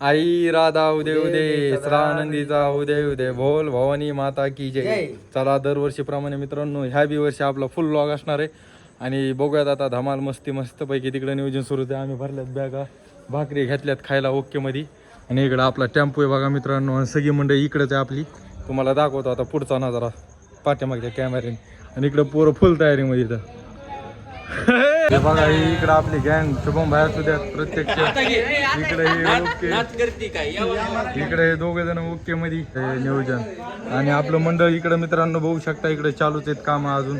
आई राधा उदे उदे श्रानंदीचा उदे उदे बोल भवानी माता की जय. चला दरवर्षीप्रमाणे मित्रांनो ह्या बी वर्षी आपला फुल लॉग असणार आहे. आणि बघूयात आता धमाल मस्ती मस्त पैकी तिकडे नियोजन सुरू आहे. आम्ही भरल्यात बॅगा भाकरी घेतल्यात खायला ओके मध्ये आणि इकडं आपला टेम्पो आहे बघा मित्रांनो आणि सगळी मंडळी इकडेच आहे आपली. तुम्हाला दाखवतो आता पुढचा नजारा पाठीमागच्या कॅमेऱ्याने आणि इकडं पोरं फुल तयारीमध्ये इथं. हे बघा ही इकडं आपली गँग शुभम भाया सुद्धा प्रत्यक्ष. इकडे हे ओके. इकडे हे दोघे जण ओके मध्ये हे नियोजन. आणि आपलं मंडळ इकडे मित्रांनो बघू शकता इकडे चालूच आहेत काम अजून.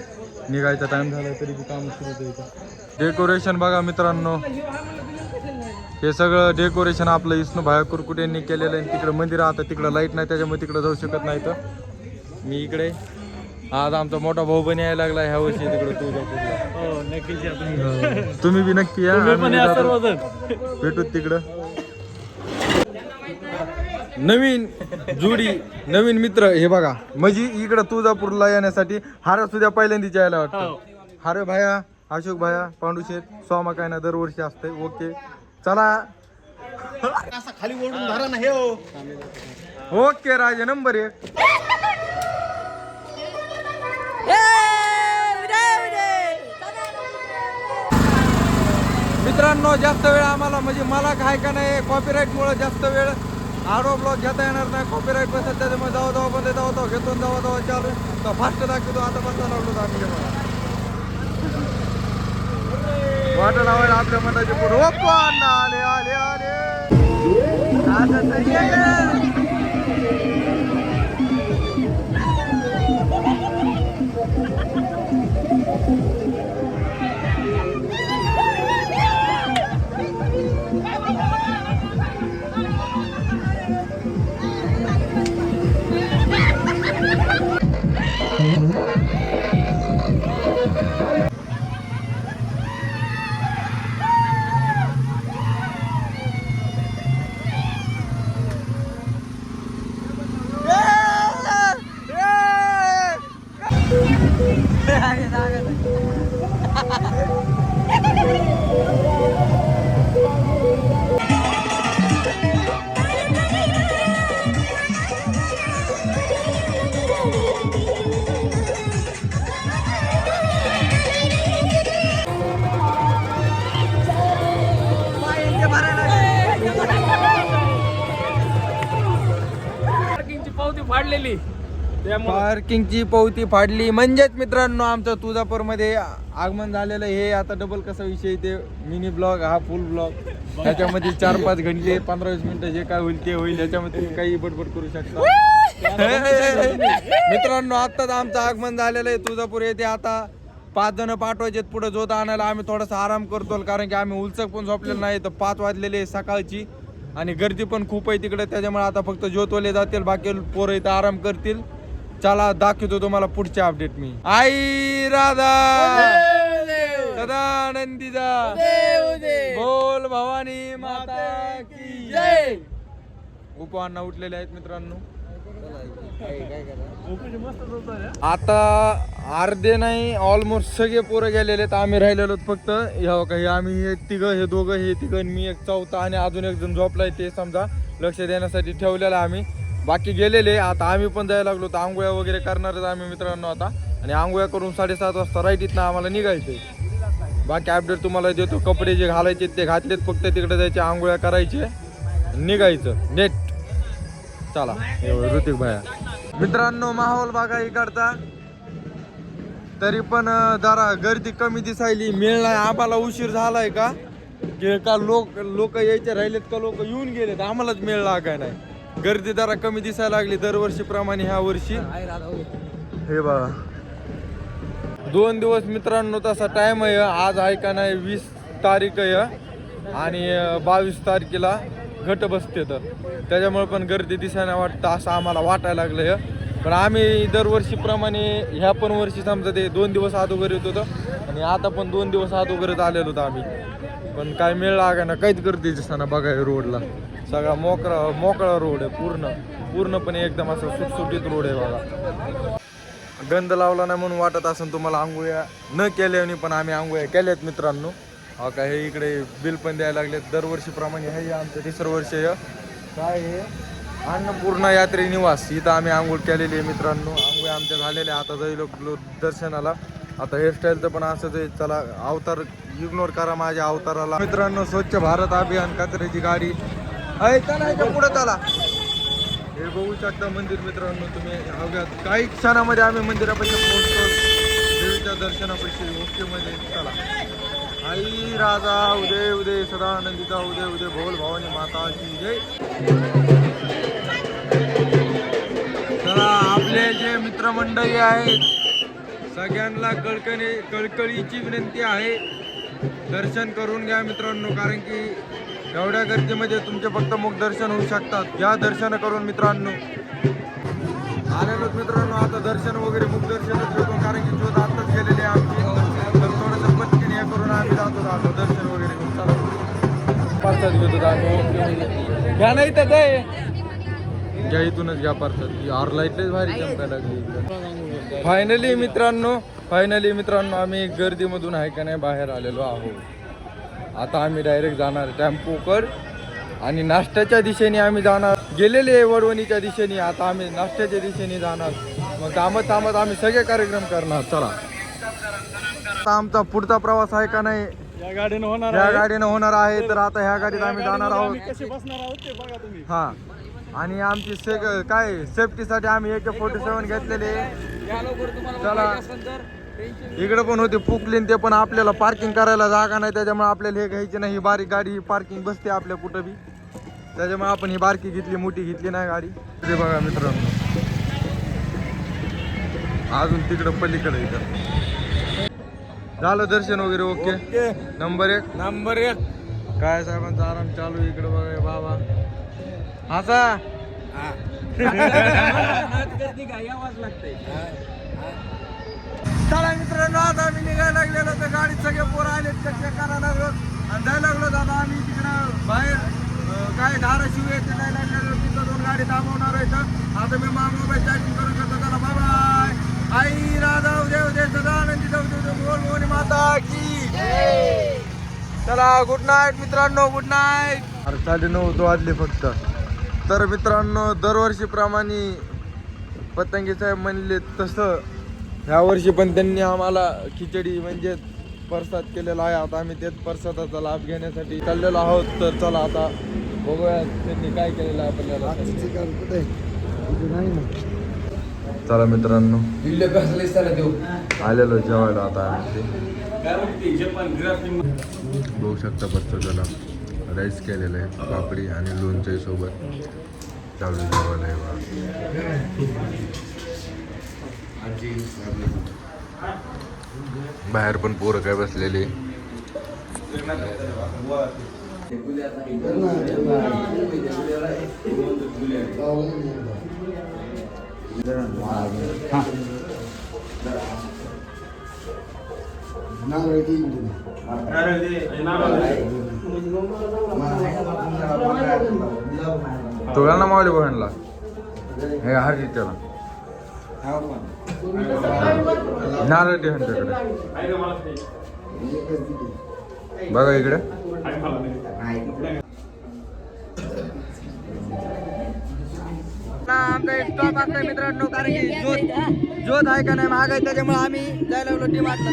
निघायचा टाइम झाला तरी काम सुरूच आहे डेकोरेशन बघा मित्रांनो. हे सगळं डेकोरेशन आपलं विष्णू भाया कुरकुट यांनी केलेलं आहे. तिकडे मंदिर आता तिकडे लाइट नाही त्याच्यामुळे तिकडे जाऊ शकत नाही तर मी इकडे आज आमचा मोठा भाऊ पण यायला लागला ह्या वर्षी तिकडे तुळजापूरला हो नक्कीच या तुम्ही. तुम्ही बी नक्की या तुम्ही आम्ही पण बी या जातो. सर्वजण. भेटू तिकडं. नवीन जोडी नवीन मित्र हे बघा. म्हणजे इकडं तुळजापूरला येण्यासाठी हार सुद्धा पहिल्यांदाच यायला वाटतं. हो. हारे भाया अशोक भाया पांडुशेठ सोमा काय ना दरवर्षी असते ओके. चला. खाली ओढून धरा ना हे हो. ओके राजे नंबर एक. मित्रांनो जास्त वेळ आम्हाला म्हणजे मला काय का नाही कॉपीराईट मुळे जास्त वेळ आडो ब्लॉग घेता येणार नाही. कॉपीराईट बसत त्याच्यामुळे जाऊ जाऊ बंद जाऊ जाऊ घेतो जाऊ जाऊ चालू तर फास्ट दाखवतो आता बसता लावलो आम्ही. वाट लावायला आपल्या मनाचे पुढे. आले आले आले. आता पार्किंगची पावती फाडली. म्हणजेच मित्रांनो आमचं तुळजापूरमध्ये आगमन झालेलं आहे. हे आता डबल कसा विषय ते मिनी ब्लॉग हा फुल ब्लॉग त्याच्यामध्ये चार पाच घंटे पंधरा वीस मिनिटं जे काय होईल ते होईल. याच्यामध्ये तुम्ही काही बडबड करू शकता. मित्रांनो आत्ताच आमचं आगमन झालेलं आहे. तुळजापूर येथे आता पाच जण पाठवायचे पुढे जोत आणायला आम्ही थोडासा आराम करतो. कारण की आम्ही उलचक पण झोपलेलो नाही. तर पाच वाजलेले सकाळची. आणि गर्दी पण खूप आहे तिकडे. त्याच्यामुळे आता फक्त ज्योतवाले जातील. बाकी पोरं इथं आराम करतील. चला दाखवतो तुम्हाला पुढच्या अपडेट मी. आई राधा! सदानंदीचा बोल भवानी माता की जय! उपांना उठलेले आहेत मित्रांनो. आता अर्धे नाही ऑलमोस्ट सगळे पोरं गेलेले आहेत. आम्ही राहिलेलो फक्त. ह्या काही आम्ही हे तिघं हे दोघं हे तिघं मी एक चौथा आणि अजून एक जण झोपलाय ते समजा लक्ष देण्यासाठी ठेवलेलं आम्ही. बाकी गेलेले आता आम्ही पण जायला लागलो तर आंघोळ्या वगैरे करणारच आम्ही मित्रांनो आता. आणि आंघोळ्या करून साडेसात वाजता राईट इथनं आम्हाला निघायचंय. बाकी अपडेट तुम्हाला देतो. कपडे जे घालायचे ते घातलेत फक्त तिकडे जायचे आंघोळ्या करायचे निघायचं. नेट चला. एवढं ऋतिक भाया. मित्रांनो माहोल बघा इकडचा. तरी पण जरा गर्दी कमी दिसायली. मेळ नाही. आम्हाला उशीर झालाय का? की का लोक लोक यायचे राहिलेत का? लोक येऊन गेलेत. आम्हालाच मेळ लागाय नाही गर्दी जरा कमी दिसायला लागली दरवर्षीप्रमाणे ह्या वर्षी. हे बघा. दोन दिवस मित्रांनो तसा टाइम आहे. आज आहे का नाही वीस तारीख आहे. आणि बावीस तारखेला घट बसते तर. त्याच्यामुळे पण गर्दी दिसायला वाटतं असं आम्हाला वाटायला लागलं पण आम्ही दरवर्षीप्रमाणे ह्या पण वर्षी समजा ते दोन दिवस अगोदर येत होतं. आणि आता पण दोन दिवस अगोदरच आलेलो होतो आम्ही. पण काय मिळ लागा ना काहीच गर्दी दिसताना बघा हे रोडला. सगळा मोकळा मोकळा रोड आहे पूर्ण. पूर्णपणे एकदम असं सुटसुटीत रोड आहे बघा. गंध लावला नाही म्हणून वाटत असेल तुम्हाला आंघोळ्या न केल्याने पण आम्ही आंघोळ्या केल्यात मित्रांनो. हा काय हे इकडे बिल पण द्यायला लागले दरवर्षीप्रमाणे हे आमचं तिसरं वर्ष काय हे? अन्नपूर्णा यात्रे निवास. इथं आम्ही आंघोळ केलेली आहे मित्रांनो. आंघोळ आमच्या झालेल्या आहे. आता जाईल दर्शनाला. आता हेअरस्टाईलचं पण असंच आहे. चला अवतार इग्नोर करा माझ्या अवताराला. मित्रांनो स्वच्छ भारत अभियान कचऱ्याची गाडी. आहे चला पुढे चला. हे बघू शकता मंदिर मित्रांनो तुम्ही. अवघ्या काही क्षणामध्ये आम्ही मंदिरापाशी पोहोचतो. देवीच्या दर्शनापाशी ओकेमध्ये चला. आई राजा उदय उदय सदानंदिता उदय उदय भोल भवानी माता की जय. चला आपले जे मित्रमंडळी आहेत सगळ्यांना कळकणी कळकळीची विनंती आहे. दर्शन करून घ्या मित्रांनो कारण की एवढ्या गर्दीमध्ये तुमचे फक्त मुख दर्शन होऊ शकतात. घ्या दर्शन करून मित्रांनो आलेलो मित्रांनो आता दर्शन वगैरे मुख दर्शनच घेतो कारण की ज्योत आताच गेलेली आहे आमची. तर थोडंसं पटकीने हे करून आम्ही जातो राहतो दर्शन वगैरे घेऊन. चला. घेतो घ्या नाही तर काय? घ्या इथूनच घ्या पार्सल आर लाईटलेच भारी चमकायला लागली फायनली मित्रांनो फायनली मित्रांनो आम्ही गर्दीमधून आहे का नाही बाहेर आलेलो आहोत. आता आम्ही डायरेक्ट जाणार टेम्पोकर आणि नाश्त्याच्या दिशेने आम्ही जाणार. गेलेले आहे वडवणीच्या दिशेने आता आम्ही नाश्त्याच्या दिशेने जाणार. मग थांबत थांबत आम्ही सगळे कार्यक्रम करणार. चला. आता आमचा पुढचा प्रवास आहे का नाही? या गाडीनं होणार या. गाडीनं होणार आहे तर आता ह्या गाडीत आम्ही जाणार आहोत. आम्ही कसे बसणार आहोत ते बघा तुम्ही. हा. आणि आमची से काय सेफ्टीसाठी आम्ही एक फोर्टी सेवन घेतलेले चला. इकडे पण होते पुकलीन ते पण आपल्याला पार्किंग करायला जागा नाही त्याच्यामुळे आपल्याला हे घ्यायची नाही. ही बारीक गाडी ही पार्किंग बसते आपल्या कुठं बी. त्याच्यामुळे आपण ही बारकी घेतली मोठी घेतली नाही गाडी. ते बघा मित्रांनो. अजून तिकडं पलीकडे इथं. झालं दर्शन वगैरे ओके? नंबर एक? नंबर एक. काय साहेबांचा आराम चालू इकडे बघा बाबा. हसा चला मित्रांनो आता आम्ही निघायला लागलेलो तर गाडीत सगळे पोरं आले चक्कर करायला लागलो. आणि जायला लागलो दादा आम्ही तिकडं बाहेर काय धाराशिव येते जायला लागलेलो. तिथं दोन गाडी थांबवणार आहेत. आता मी मा मोबाईल चार्जिंग करून करतो. त्याला बाय बाय आई राधा उद्या उद्या सदा आनंदी जाऊ देऊ बोल मोनी माता की. चला गुड नाईट मित्रांनो गुड नाईट अरे साडे नऊ तो वाजले फक्त. तर मित्रांनो दरवर्षीप्रमाणे पतंगी साहेब म्हणले तसं ह्या वर्षी पण त्यांनी आम्हाला खिचडी म्हणजे प्रसाद केलेला आहे. आता आम्ही तेच प्रसादाचा लाभ घेण्यासाठी चाललेलो आहोत. तर चला आता बघूया त्यांनी काय केलेलं आहे आपल्याला. चला मित्रांनो. आलेलो जेवायला आता बघू शकता प्रत्येकाला राईस केलेलं आहे पापडी आणि लोणच्या सोबत चालू जेवायला आहे. बाहेर पण पोरं काय बसलेले. तो घाल ना मावली बघायला हे हर त्याला? नारळ दे ह्यांच्याकडे बघा इकडे. आमचा मित्रांनो कारण की ज्योत ज्योत आहे का नाही महाग आहे त्याच्यामुळे आम्ही जायला लागलो डी मार्टला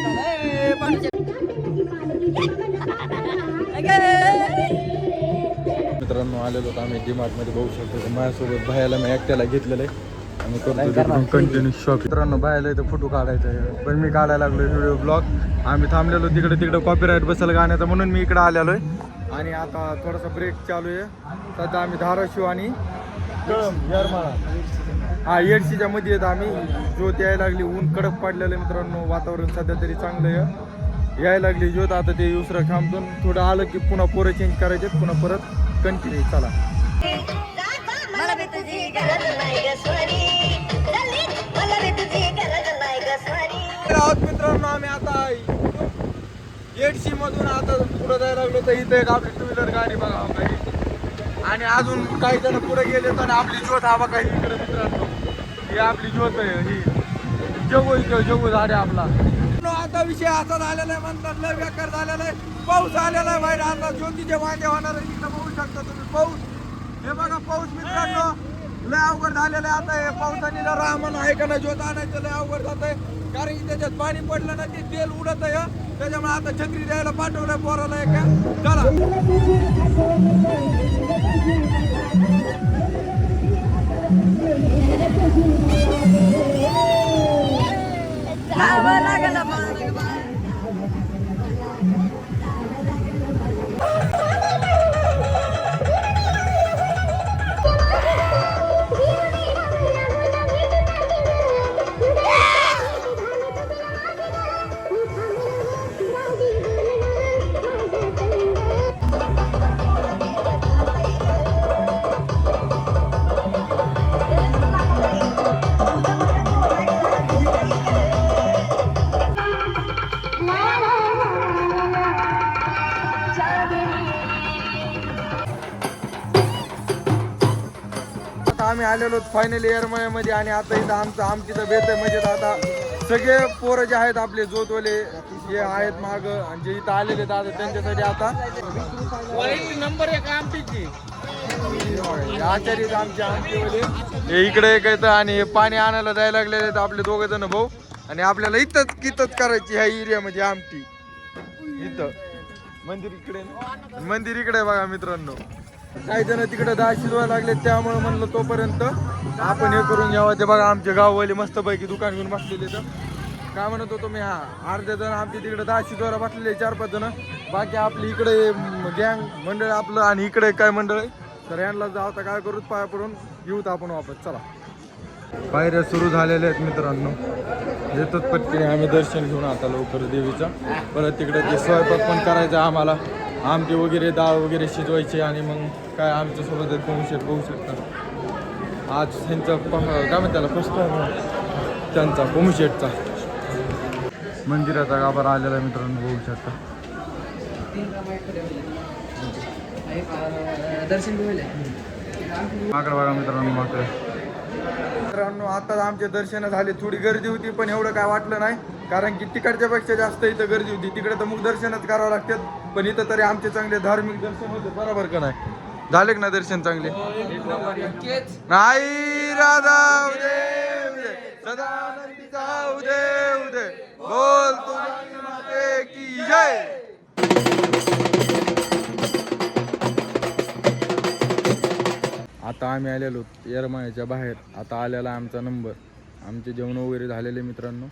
मित्रांनो आलेलो आम्ही डी मध्ये. बघू शकतो माझ्यासोबत बायाला मी एकट्याला घेतलेलं आहे. करतो कंटिन्यू शॉप मित्रांनो बायाला इथं फोटो काढायचा आहे. पण मी काढायला लागलो व्हिडिओ ब्लॉग आम्ही थांबलेलो तिकडे तिकडे कॉपीराईट बसेल गाण्याचा म्हणून मी इकडे आलेलो आहे आणि आता थोडासा ब्रेक चालू आहे. सध्या आम्ही धाराशिव आणि कळम येरमाळा. हा येडशीच्या मध्ये येत आम्ही. ज्योत यायला लागली ऊन कडक पडलेलं आहे मित्रांनो. वातावरण सध्या तरी चांगलं आहे. यायला लागली ज्योत आता ते दुसरं थांबतून थोडं आलं की पुन्हा पोरं चेंज करायचे पुन्हा परत कंटिन्यू चला. आहोत मित्रांनो आम्ही आता येडशी मधून आता पुढे जायला लागलो तर इथे एक आपली टू व्हीलर गाडी बघा हो काही. आणि अजून काही जण पुढे गेले तर आपली ज्योत हा काही इकडे मित्रांनो. ही आपली ज्योत आहे ही. जगू इथं जगू झाडे आपला. आता विषय असा झालेला आहे म्हणतात लय बेकार झालेला आहे. पाऊस आलेला आहे बाहेर आता ज्योतीचे वांगे होणार आहे. तिथं बघू शकता तुम्ही पाऊस. हे बघा पाऊस मित्रांनो. लय अवघड झालेलं आहे आता हे पावसाने. जर रामन आहे का नाही ज्योत आणायचं लय अवघड जात आहे कारण की त्याच्यात पाणी पडलं ना ते तेल उडत आहे त्याच्यामुळे आता छत्री द्यायला पाठवलंय पोराला एका चला. लागला आता आलेलो फायनल इयरमध्ये आणि आता इथं आमचं आमची तर बेत आहे. म्हणजे आता सगळे पोरं जे आहेत आपले जोतवले जे आहेत माग आणि जे इथं आलेले दादा त्यांच्यासाठी आता नंबर एक आमटीची. आचार्य आमचे आमटीवाले हे इकडे एक येतं आणि हे पाणी आणायला जायला लागलेले आहेत आपले दोघ जण भाऊ. आणि आपल्याला इथंच कितच करायची ह्या एरियामध्ये आमटी. इथं. मंदिर इकडे? मंदिर इकडे बघा मित्रांनो. काही जण तिकडे दहा शिजवायला लागले त्यामुळे म्हणलं तोपर्यंत आपण हे करून घ्यावं. ते बघा आमचे गाववाले मस्तपैकी दुकान घेऊन बसलेले तर. काय म्हणत होतो मी हा अर्धे जण आमचे तिकडे दहा शिजवायला बसलेले चार पाच जण. बाकी आपली इकडे गँग मंडळ आपलं आणि इकडे काय मंडळ आहे? तर यांना जाऊ आता काय करूच पाया पडून येऊत आपण वापस. चला. पायऱ्या सुरू झालेल्या आहेत मित्रांनो. येतोच पटकीने आम्ही दर्शन घेऊन आता लवकर देवीचं. परत तिकडे ते स्वयंपाक पण करायचा आम्हाला. आमटी वगैरे डाळ वगैरे शिजवायची आणि मग काय आमच्यासोबत आहेत पाहू शक शकता आज त्यांचा प- काय म्हणतात त्याला? फर्स्ट टाइम त्यांचा पोमशेटचा मंदिराचा गाभारा आलेला मित्रांनो बघू शकता दर्शन घेऊन माकडं बघा मित्रांनो माकडं मित्रांनो आता आमचे दर्शन झाले. थोडी गर्दी होती पण एवढं काय वाटलं नाही. कारण की तिकडच्या पेक्षा जास्त इथं गर्दी होती. तिकडे तर मुख दर्शनच करावं लागतात. पण इथं तरी आमचे चांगले धार्मिक दर्शन होते बरोबर का नाही? झाले का ना दर्शन चांगले? नाही राधा उदे उदे सदानंदीचा उदे उदे बोल माते की जय. आता आम्ही आलेलो येरमाळ्याच्या बाहेर. आता आलेला आमचा नंबर. आमचे जेवण वगैरे झालेले मित्रांनो.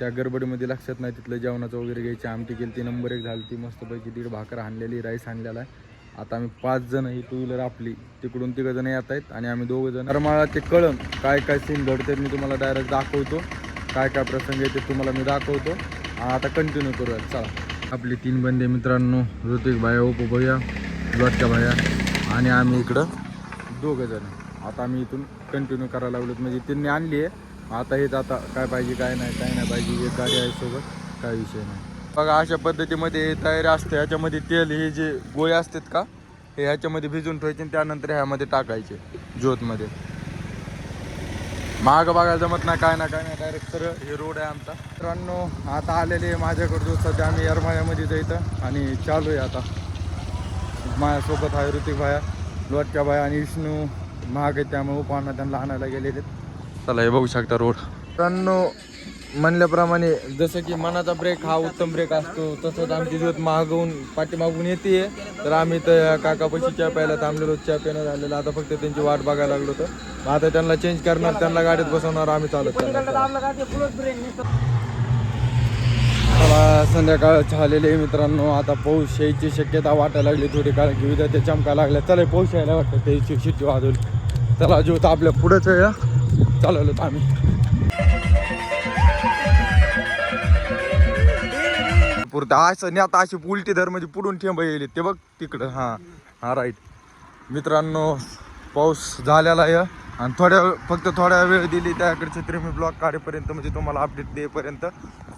त्या गडबडीमध्ये लक्षात नाही तिथलं जेवणाचं वगैरे घ्यायची आमटी केली ती नंबर एक झाली ती मस्तपैकी दीड भाकर आणलेली राईस आणलेला आहे. आता आम्ही पाच जण ही टू व्हीलर आपली तिकडून तिघं जण येत आहेत आणि आम्ही दोघं जण. येरमाळा ते कळम काय काय सीन घडते मी तुम्हाला डायरेक्ट दाखवतो. काय काय प्रसंग येते तुम्हाला मी दाखवतो. आता कंटिन्यू करूयात चला. आपली तीन बंदे मित्रांनो ऋतिक भाया उपो भैया लॉटका भाया आणि आम्ही इकडं दोघं जण. आता आम्ही इथून कंटिन्यू करायला लागलो म्हणजे त्यांनी आणली आहे आता हे आता काय पाहिजे काय नाही काय नाही पाहिजे एक गाडी आहे सोबत काय विषय नाही. बघा अशा पद्धतीमध्ये तयारी असते. ह्याच्यामध्ये तेल हे जे गोळे असतात का हे ह्याच्यामध्ये भिजून ठेवायचे आणि त्यानंतर ह्यामध्ये टाकायचे ज्योतमध्ये माग बघायला जमत नाही काय ना काय नाही डायरेक्ट सरळ हे रोड आहे आमचा. मित्रांनो आता आलेले आहे सध्या आम्ही यरमाळ्यामध्ये जायचं आणि चालू आहे आता. माझ्यासोबत आहे ऋतिक भाया लोटच्या भाया आणि विष्णू महाग आहे त्यामुळे उपाना त्यांना आणायला गेलेले आहेत. चला हे बघू शकता रोड. मित्रांनो म्हणल्याप्रमाणे जसं की मनाचा ब्रेक हा उत्तम ब्रेक असतो. तसंच आमची जोत मागवून पाठीमागून येते तर आम्ही तर काकापाशी चहा प्यायला थांबलेलो चहा पिणं झालेलं. आता फक्त त्यांची वाट बघायला लागलो तर आता त्यांना चेंज करणार त्यांना गाडीत बसवणार आम्ही चालत मला संध्याकाळ झालेले मित्रांनो. आता पाऊस यायची शक्यता वाटायला लागली थोडी कारण की उद्या ते चमका लागल्या चला पाऊस यायला वाटतं त्याची शिट्टी वाजवली चला ज्योत आपल्या पुढंच आहे चालवलो आम्ही पुरतं असं नाही आता अशी उलटी धर म्हणजे पुढून ठेंब येईल. ते बघ तिकडं. हां. हां राईट मित्रांनो पाऊस झालेला आहे. आणि थोड्या फक्त थोड्या वेळ दिली त्याकडे छत्री मी ब्लॉक काढेपर्यंत म्हणजे तुम्हाला अपडेट देईपर्यंत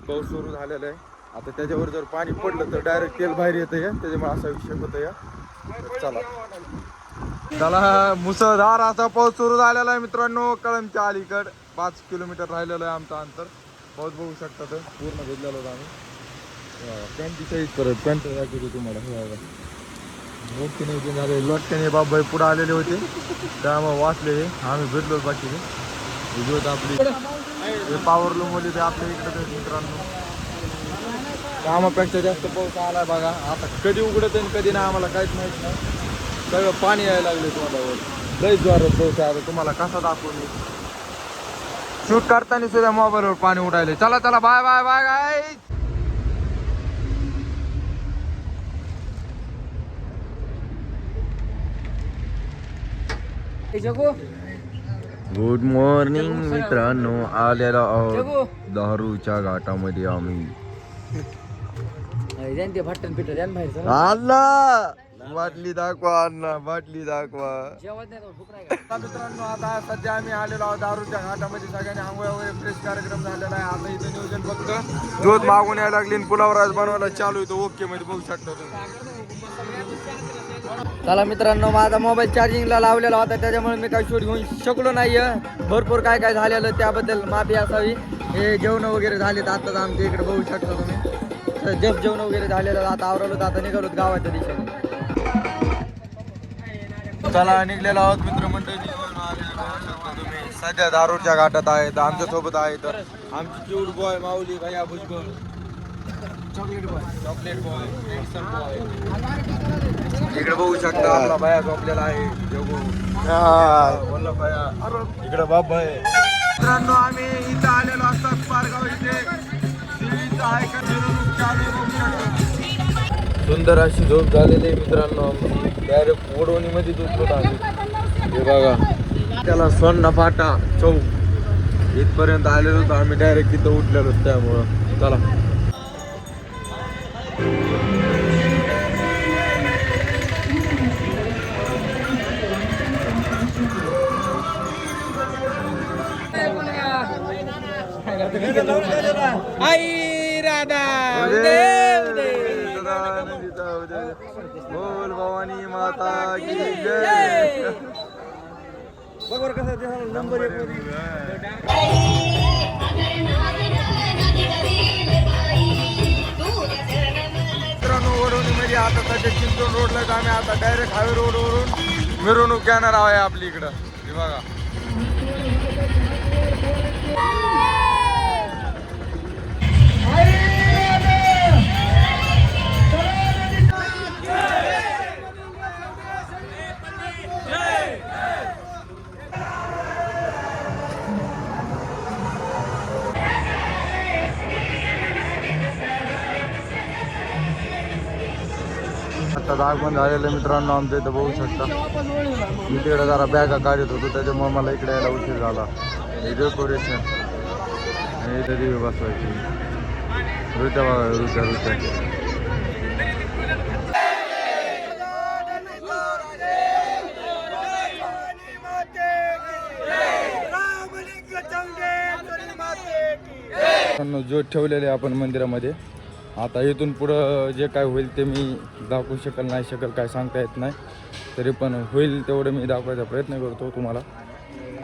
पाऊस सुरू झालेला आहे. आता त्याच्यावर जर पाणी पडलं तर डायरेक्ट तेल बाहेर येतं आहे त्याच्यामुळे असा विषय होतो या चला. त्याला मुसळधार असा पाऊस सुरू झालेला आहे मित्रांनो. कळमच्या अलीकड पाच किलोमीटर राहिलेलं आहे आमचं अंतर. पाऊस बघू शकता तर. पूर्ण भिजलेलो आम्ही. पॅन्टी साईज परत पॅन्ट दाखवतो तुम्हाला. हे नाही झाले बाबाई पुढे आलेले होते. त्यामुळे वाचले हे. आम्ही भेटलो बाकी जोत आपली पावर लूम होते ते आपल्या इकडे मित्रांनो. कामापेक्षा जास्त पाऊस आलाय बघा. आता कधी उघडत आणि कधी नाही आम्हाला काहीच माहीत नाही. सगळं पाणी यायला लागले तुम्हाला जोरात पाऊस आहे आता. तुम्हाला कसा दाखवून शूट करताना सुद्धा मोबाईलवर पाणी उडायले चला चला बाय बाय बाय गाय जगू. गुड मॉर्निंग मित्रांनो. आलेला. आहोत दारूच्या घाटामध्ये आम्ही. ते बाटली दाखवा अण्णा बाटली दाखवा. जेवत नाही तर भूक नाही का आता मित्रांनो आता सध्या आम्ही आलेलो आहोत दारूच्या घाटामध्ये. सगळ्यांनी आंघोळ वगैरे फ्रेश कार्यक्रम झालेला आहे. आता इथं नियोजन फक्त जोत मागून यायला लागली आणि पुलावर आज बनवायला चालू आहे. ओके मध्ये बघू शकता तुम्ही. चला मित्रांनो माझा मोबाईल चार्जिंगला लावलेला होता. त्याच्यामुळे मी काही शूट घेऊन शकलो नाही भरपूर काय काय झालेलं त्याबद्दल माफी असावी. हे जेवण वगैरे झालेत आताच आमच्या इकडे बघू शकता तुम्ही. जस्ट जेवण वगैरे झालेलं आता आवरलो आता निघालो गावाच्या दिशेने. चला निघलेलो आहोत मित्रमंडळी. शकता तुम्ही सध्या दारूच्या घाटात आहेत आमच्यासोबत आहेत. आमची क्यूट बॉय माऊली भैया Bhujbal. Chocolate boy chocolate boy boy इकडे बघू शकता. आपला भया झोपलेला आहे जोगू. बोलला भया इकडे बाप आहे मित्रांनो आम्ही इथं आलेलो असतात पारगाव इथे. सुंदर अशी झोप झालेली आहे मित्रांनो. डायरेक्ट आम्ही हे बघा. त्याला सोन्ना फाटा चौक. इथपर्यंत आलेलो होतो आम्ही डायरेक्ट तिथं उठलेलो त्यामुळं. चला. आई राधा बोल भवानी माता की जय। नंबर मित्रांनो वडवणीमध्ये आता सध्या चिंचवड रोडला आम्ही. आता डायरेक्ट हायवे रोडवरून मिरवणूक घेणार आहे आपली इकडं. हे बघा. आता दागबंद झालेलं मित्रांनो आमच्या इथं बघू शकता. मी तिकडे जरा बॅगा काढत होतो त्याच्यामुळे मला इकडे यायला उशीर झाला. हे डेकोरेशन हे इथं दिवे बसवायची. रुत्या बघा रुत्या रुत्या जो ठेवलेले आपण मंदिरामध्ये. आता इथून पुढं जे काय होईल ते मी दाखवू शकल नाही शकल काय सांगता येत नाही. तरी पण होईल तेवढं मी दाखवायचा प्रयत्न करतो तुम्हाला.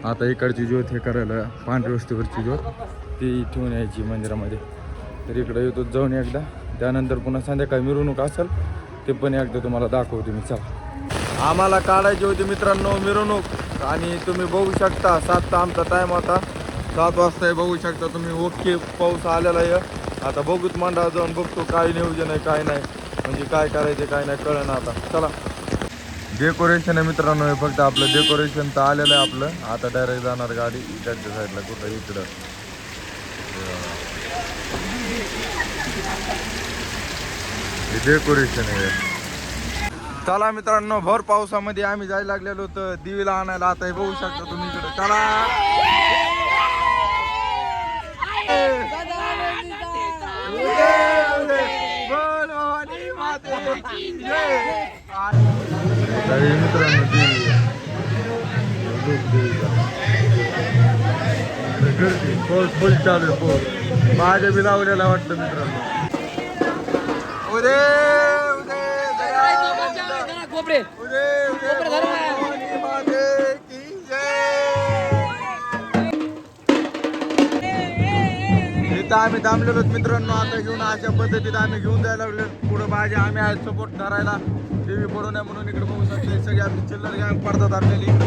आता इकडची ज्योत हे करायला पांढऱ्या वस्तीवरची ज्योत ती ठेवून यायची मंदिरामध्ये. तर इकडं येतो जाऊन एकदा. त्यानंतर पुन्हा संध्याकाळी मिरवणूक असेल ते पण एकदा तुम्हाला दाखवते मी. चला. आम्हाला काढायची होती मित्रांनो मिरवणूक. आणि तुम्ही बघू शकता सातचा आमचा टाईम होता. सात वाजता बघू शकता तुम्ही. ओके पाऊस आलेला आहे. आता बघूच मंडळात जाऊन बघतो काय नियोजन आहे काय नाही. म्हणजे काय करायचे काय नाही कळण आता. चला. डेकोरेशन आहे मित्रांनो हे फक्त आपलं डेकोरेशन तर आलेलं आहे आपलं. आता डायरेक्ट जाणार गाडी इकडच्या साईडला कुठं? इकडं. हे डेकोरेशन आहे. चला मित्रांनो भर पावसामध्ये आम्ही जायला लागलेलो होतो. दिवीला आणायला आता हे बघू शकता तुम्ही इकडे. चला बोल भवानी माते की जय. तरी मित्रांनो फुल चालू आहे माझ्या बी लावलेला वाटतं मित्रांनो उदे उदे कोपरे उदे उदे इथं आम्ही थांबलेलो मित्रांनो. आता घेऊन अशा पद्धतीत आम्ही घेऊन जायला लागलो. पुढं पाहिजे आम्ही आहे सपोर्ट धरायला टीव्ही पडू नये म्हणून इकडे बघू शकते. सगळे आमची चिल्लर गॅंग पडतात आपल्याला इकडे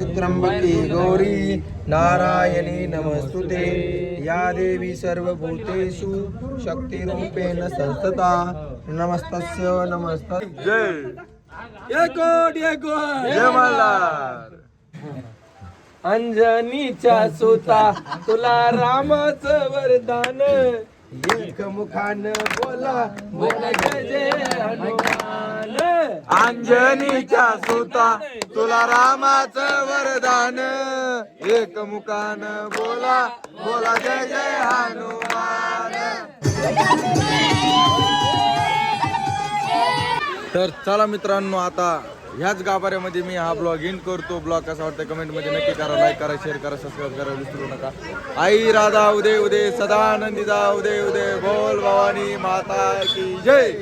त्र्यंबके गौरी नारायणी नमस्तुते। या देवी सर्वभूतेषु शक्तिरूपेण संस्थता नमस्तस्य नमस्त जय। एकोट एकोट जय मल्हार। अंजनीच्या सुता तुला रामाचं वरदान। एक मुखान बोला बोला जय जय हनुमान. अंजनीच्या सुता तुला रामाचं वरदान. एक मुखान बोला बोला जय जय हनुमान. तर चला मित्रांनो आता ह्याच गाभाऱ्यामध्ये मी हा ब्लॉग इन करतो. ब्लॉग कसा वाटतं कमेंटमध्ये नक्की करा लाईक करा शेअर करा सबस्क्राईब करा विसरू नका. आई राधा उदय उदय सदा जा उदय उदय बोल भवानी माता की जय!